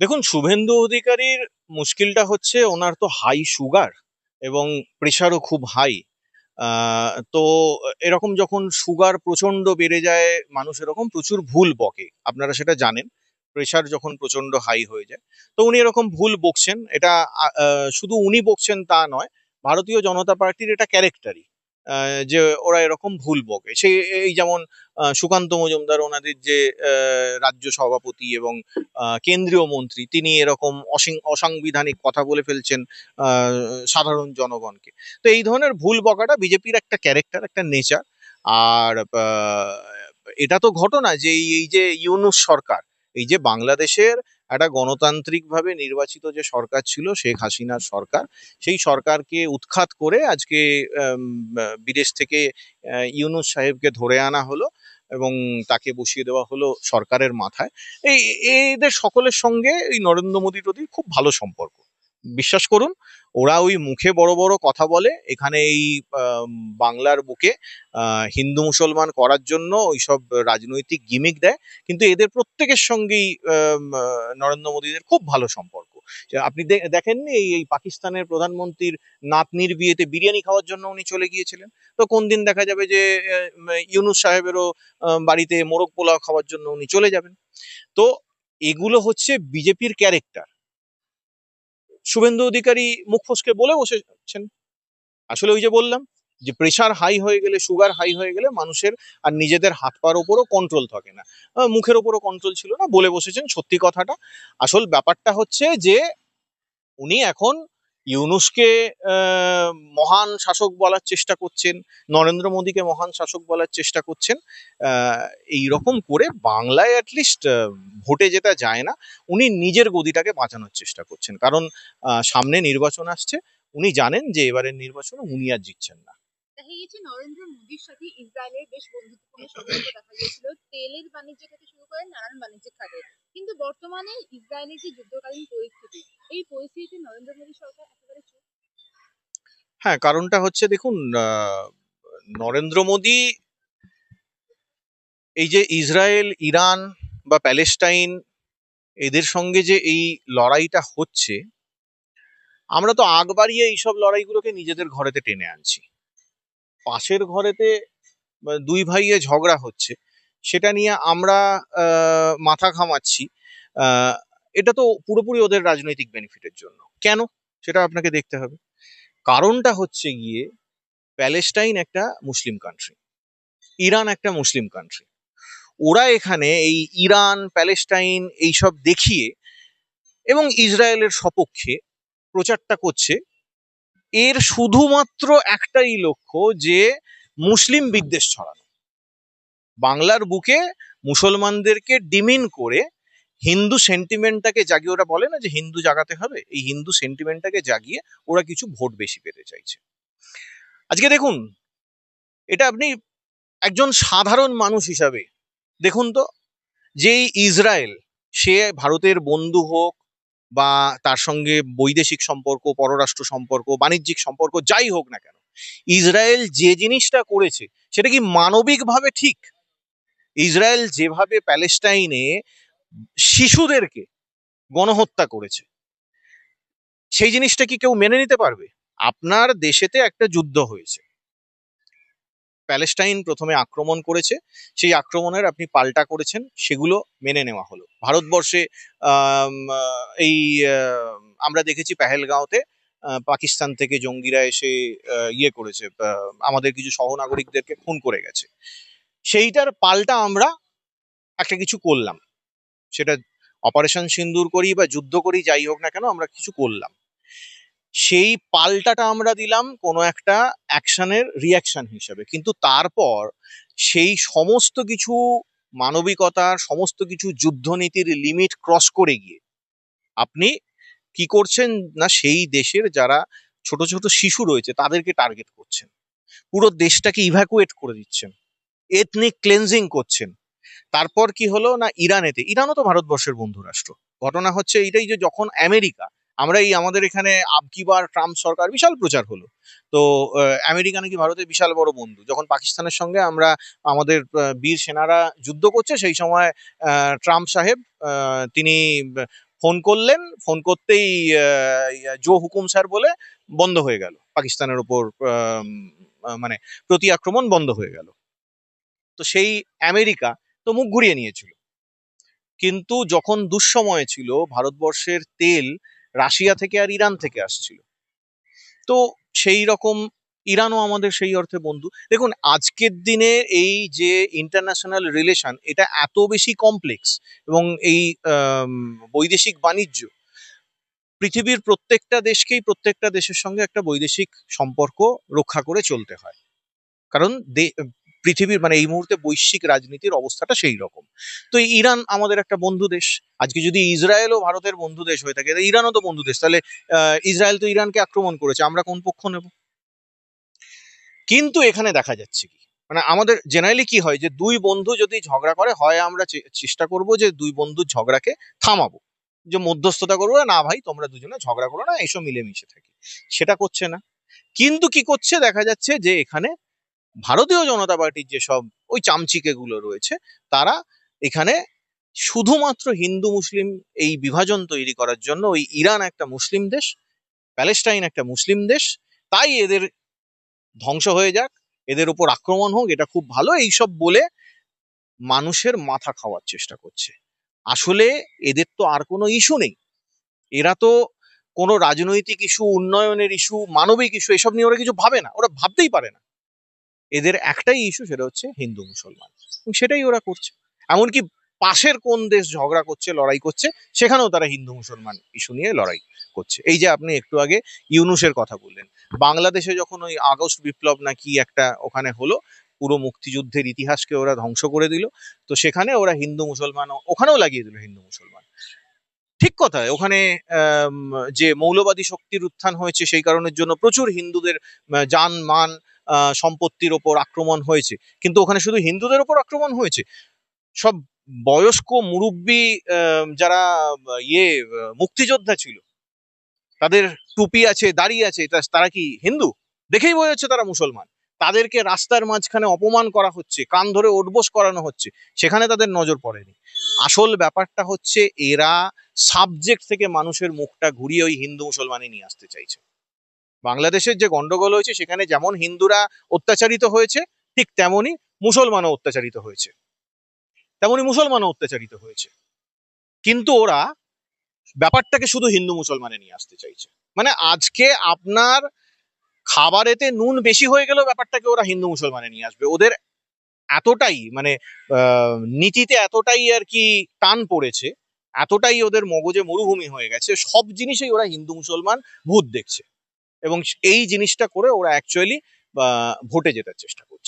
দেখুন, শুভেন্দু অধিকারীর মুশকিলটা হচ্ছে ওনার তো হাই সুগার এবং প্রেশারও খুব হাই তো এরকম যখন সুগার প্রচণ্ড বেড়ে যায়, মানুষ এরকম প্রচুর ভুল বকে। আপনারা সেটা জানেন প্রেশার যখন প্রচণ্ড হাই হয়ে যায়। তো উনি এরকম ভুল বকছেন, এটা শুধু উনি বকছেন তা নয়, ভারতীয় জনতা পার্টির এটা ক্যারেক্টারই যে ওরা এরকম ভুল বকে। সেই, এই যেমন সুকান্ত মজুমদার ওনাদের যে রাজ্য সভাপতি এবং কেন্দ্রীয় মন্ত্রী, তিনি এরকম অসিং- অসাংবিধানিক কথা বলে ফেলছেন সাধারণ জনগণকে। তো এই ধরনের ভুল বকাটা বিজেপির একটা ক্যারেক্টার একটা নেচার। আর এটা তো ঘটনা যে এই যে ইউনুস সরকার, এই যে বাংলাদেশের একটা গণতান্ত্রিকভাবে নির্বাচিত যে সরকার ছিল, শেখ হাসিনার সরকার, সেই সরকারকে উৎখাত করে আজকে বিদেশ থেকে ইউনুস সাহেবকে ধরে আনা হলো এবং তাকে বসিয়ে দেওয়া হলো সরকারের মাথায়। এই, এদের সকলের সঙ্গে এই নরেন্দ্র মোদীর প্রতি খুব ভালো সম্পর্ক। বিশ্বাস করুন, ওরা ওই মুখে বড় বড় কথা বলে, এখানে এই বাংলার বুকে হিন্দু মুসলমান করার জন্য ওইসব রাজনৈতিক গিমিক দেয়, কিন্তু এদের প্রত্যেকের সঙ্গেই নরেন্দ্র মোদীদের খুব ভালো সম্পর্ক। আপনি দেখেননি এই এই পাকিস্তানের প্রধানমন্ত্রীর নাতনির বিয়েতে বিরিয়ানি খাওয়ার জন্য উনি চলে গিয়েছিলেন? তো কোন দিন দেখা যাবে যে ইউনুস সাহেবেরও বাড়িতে মোরগ পোলাও খাওয়ার জন্য উনি চলে যাবেন। তো এগুলো হচ্ছে বিজেপির ক্যারেক্টার শুভেন্দু অধিকারী মুখ ফসকে বলে বসেছেন। আসলে ওই যে বললাম যে প্রেশার হাই হয়ে গেলে সুগার হাই হয়ে গেলে মানুষের আর নিজেদের হাত পার ওপরও কন্ট্রোল থাকে না। মুখের ওপরও কন্ট্রোল ছিল না, বলে বসেছেন সত্যি কথাটা। আসল ব্যাপারটা হচ্ছে যে উনি এখন ইউনুসকে মহান শাসক বলার চেষ্টা করছেন, নরেন্দ্র মোদীকে মহান শাসক বলার চেষ্টা করছেন এই রকম করে বাংলায় অ্যাটলিস্ট ভোটে যেটা যায় না, উনি নিজের গদিটাকে বাঁচানোর চেষ্টা করছেন। কারণ সামনে নির্বাচন আসছে, উনি জানেন যে এবারের নির্বাচনে উনি আর জিতছেন না। দেখা গেছে নরেন্দ্র মোদীর সাথে ইসরায়েলের বেশ বন্ধুত্বপূর্ণ সম্পর্ক দেখা গিয়েছিল। তেলের বাণিজ্য থেকে শুরু করে নানান বাণিজ্যিক খাতে কিন্তু বর্তমানে ইসরায়েলের যে যুদ্ধকালীন পরিস্থিতি, এই পরিস্থিতিতে নরেন্দ্র মোদী সরকার একেবারে হ্যাঁ কারণটা হচ্ছে দেখুন নরেন্দ্র মোদী এই যে ইসরায়েল, ইরান বা প্যালেস্টাইন এদের সঙ্গে যে এই লড়াইটা হচ্ছে, আমরা তো আগ বাড়িয়ে এইসব লড়াইগুলোকে নিজেদের ঘরেতে টেনে আনছি। পাশের ঘরেতে দুই ভাইয়ে ঝগড়া হচ্ছে, সেটা নিয়ে আমরা মাথা ঘামাচ্ছি। এটা তো পুরোপুরি ওদের রাজনৈতিক বেনিফিটের জন্য। কেন? সেটা আপনাকে দেখতে হবে। কারণটা হচ্ছে গিয়ে, প্যালেস্টাইন একটা মুসলিম কান্ট্রি ইরান একটা মুসলিম কান্ট্রি ওরা এখানে এই ইরান, প্যালেস্টাইন এইসব দেখিয়ে এবং ইসরায়েলের সপক্ষে প্রচারটা করছে এর শুধুমাত্র একটাই লক্ষ্য যে মুসলিম বিদ্বেষ ছড়ানো। বাংলার বুকে মুসলমানদেরকে ডিমিন করে হিন্দু সেন্টিমেন্টটাকে জাগিয়ে, ওরা বলে না যে হিন্দু জাগাতে হবে? এই হিন্দু সেন্টিমেন্টটাকে জাগিয়ে ওরা কিছু ভোট বেশি পেতে চাইছে। আজকে দেখুন, এটা আপনি একজন সাধারণ মানুষ হিসাবে দেখুন তো যে ইসরায়েল, সে ভারতের বন্ধু হোক বা তার সঙ্গে বৈদেশিক সম্পর্ক, পররাষ্ট্র সম্পর্ক, বাণিজ্যিক সম্পর্ক, যাই হোক না কেন, ইসরায়েল যে জিনিসটা করেছে সেটা কি মানবিকভাবে ঠিক? ইসরায়েল যেভাবে প্যালেস্টাইনে শিশুদেরকে গণহত্যা করেছে, সেই জিনিসটা কি কেউ মেনে নিতে পারবে? আপনার দেশেতে একটা যুদ্ধ হয়েছে প্যালেস্টাইন প্রথমে আক্রমণ করেছে, সেই আক্রমণের আপনি পাল্টা করেছেন, সেগুলো মেনে নেওয়া হলো। ভারতবর্ষে এই আমরা দেখেছি পেহেলগাঁওতে পাকিস্তান থেকে জঙ্গিরা এসে ইয়ে করেছে আমাদের কিছু সহনাগরিকদেরকে খুন করে গেছে। সেইটার পাল্টা আমরা একটা কিছু করলাম। সেটা অপারেশন সিন্দুর করি বা যুদ্ধ করি, যাই হোক না কেন, আমরা কিছু করলাম। সেই পাল্টাটা আমরা দিলাম কোনো একটা অ্যাকশানের রিয়াকশান হিসেবে। কিন্তু তারপর সেই সমস্ত কিছু মানবিকতার সমস্ত কিছু যুদ্ধনীতির লিমিট ক্রস করে গিয়ে আপনি কি করছেন না সেই দেশের যারা ছোট ছোট শিশু রয়েছে তাদেরকে টার্গেট করছেন। পুরো দেশটাকে ইভ্যাকুয়েট করে দিচ্ছেন। এথনিক ক্লেনজিং করছেন। তারপর কি হলো না ইরানেতে, ইরানও তো ভারতবর্ষের বন্ধু রাষ্ট্র ঘটনা হচ্ছে এইটাই যে যখন আমেরিকা আমরা এই আমাদের এখানে আবকিবার ট্রাম্প সরকার বিশাল প্রচার হলো। তো আমেরিকা নাকি ভারতের বিশাল বড় বন্ধু। যখন পাকিস্তানের সঙ্গে আমরা, আমাদের বীর সেনারা যুদ্ধ করছে, সেই সময় ট্রাম্প সাহেব তিনি ফোন করলেন। ফোন করতেই জো হুকুম স্যার বলে বন্ধ হয়ে গেল। পাকিস্তানের ওপর মানে প্রতি আক্রমণ বন্ধ হয়ে গেল। তো সেই আমেরিকা তো মুখ ঘুরিয়ে নিয়েছিল। কিন্তু যখন দুঃসময় ছিল, ভারতবর্ষের তেল রাশিয়া থেকে আর ইরান থেকে আসছিল। তো সেই রকম ইরানও আমাদের সেই অর্থে বন্ধু। দেখুন, আজকের দিনে এই যে ইন্টারন্যাশনাল রিলেশন এটা এত বেশি কমপ্লেক্স এবং এই বৈদেশিক বাণিজ্য, পৃথিবীর প্রত্যেকটা দেশকেই প্রত্যেকটা দেশের সঙ্গে একটা বৈদেশিক সম্পর্ক রক্ষা করে চলতে হয়। কারণ পৃথিবীর মানে এই মুহূর্তে বৈশ্বিক রাজনীতির অবস্থাটা সেই রকম। তো ইরান আমাদের একটা বন্ধু দেশ। আজকে যদি ইসরায়েলও ভারতের বন্ধু দেশ হয়ে থাকে, ইরানও তো বন্ধু দেশ, তাহলে ইসরায়েল তো ইরানকে আক্রমণ করেছে, আমরা কোন পক্ষ নেব? কিন্তু এখানে দেখা যাচ্ছে কি মানে আমাদের জেনারেলি কি হয় যে দুই বন্ধু যদি ঝগড়া করে, হয় আমরা চেষ্টা করব যে দুই বন্ধু ঝগড়াকে থামাবো। যে মধ্যস্থতা করব না ভাই, তোমরা দুজনে ঝগড়া করো না এসব মিলেমিশে থাকি। সেটা করছে না। কিন্তু কি করছে, দেখা যাচ্ছে যে এখানে ভারতীয় জনতা পার্টির যেসব ওই চামচিকে গুলো রয়েছে, তারা এখানে শুধুমাত্র হিন্দু, মুসলিম এই বিভাজন তৈরি করার জন্য, ওই ইরান একটা মুসলিম দেশ, প্যালেস্টাইন একটা মুসলিম দেশ, তাই এদের ধ্বংস হয়ে যাক, এদের উপর আক্রমণ হোক, এটা খুব ভালো, এইসব বলে মানুষের মাথা খাওয়ার চেষ্টা করছে। আসলে এদের তো আর কোনো ইস্যু নেই। এরা তো কোনো রাজনৈতিক ইস্যু, উন্নয়নের ইস্যু, মানবিক ইস্যু, এসব নিয়ে ওরা কিছু ভাবে না, ওরা ভাবতেই পারে না। এদের একটাই ইস্যু সেটা হচ্ছে হিন্দু মুসলমান। সেটাই ওরা করছে। এমনকি পাশের কোন দেশ ঝগড়া করছে, লড়াই করছে, সেখানেও তারা হিন্দু মুসলমান ইস্যু নিয়ে লড়াই করছে। এই যে আপনি একটু আগে ইউনুসের কথা বললেন। বাংলাদেশে যখন ওই আগস্ট বিপ্লব নাকি একটা ওখানে হলো, পুরো মুক্তিযুদ্ধের ইতিহাসকে ওরা ধ্বংস করে দিল, তো সেখানে ওরা হিন্দু মুসলমান ওখানেও লাগিয়ে দিল হিন্দু মুসলমান। ঠিক কথা ওখানে যে মৌলবাদী শক্তির উত্থান হয়েছে সেই কারণের জন্য প্রচুর হিন্দুদের যান মান সম্পত্তির ওপর আক্রমণ হয়েছে। কিন্তু ওখানে শুধু হিন্দুদের ওপর আক্রমণ হয়েছে। সব বয়স্ক মুরব্বী যারা ইয়ে মুক্তিযোদ্ধা ছিল, তাদের টুপি আছে, দাড়ি আছে তারা কি হিন্দু? দেখেই বোঝা যাচ্ছে তারা মুসলমান। তাদেরকে রাস্তার মাঝখানে অপমান করা হচ্ছে, কান ধরে ওঠবোস করানো হচ্ছে, সেখানে তাদের নজর পড়েনি। আসল ব্যাপারটা হচ্ছে, এরা সাবজেক্ট থেকে মানুষের মুখটা ঘুরিয়ে ওই হিন্দু মুসলমানে নিয়ে আসতে চাইছে। বাংলাদেশের যে গন্ডগোল হয়েছে, সেখানে যেমন হিন্দুরা অত্যাচারিত হয়েছে, ঠিক তেমনি মুসলমানও অত্যাচারিত হয়েছে। তেমনি মুসলমানও অত্যাচারিত হয়েছে। কিন্তু ওরা ব্যাপারটাকে শুধু হিন্দু মুসলমানে নিয়ে আসতে চাইছে। মানে আজকে আপনার খাবারেতে নুন বেশি হয়ে গেলেও ব্যাপারটাকে ওরা হিন্দু মুসলমানে নিয়ে আসবে। ওদের এতটাই মানে নীতিতে এতটাই আর কি টান পড়েছে, এতটাই ওদের মগজে মরুভূমি হয়ে গেছে, সব জিনিসেই ওরা হিন্দু মুসলমান ভূত দেখছে। এবং এই জিনিসটা করে ওরা অ্যাকচুয়ালি ভোটে যেতার চেষ্টা করছে।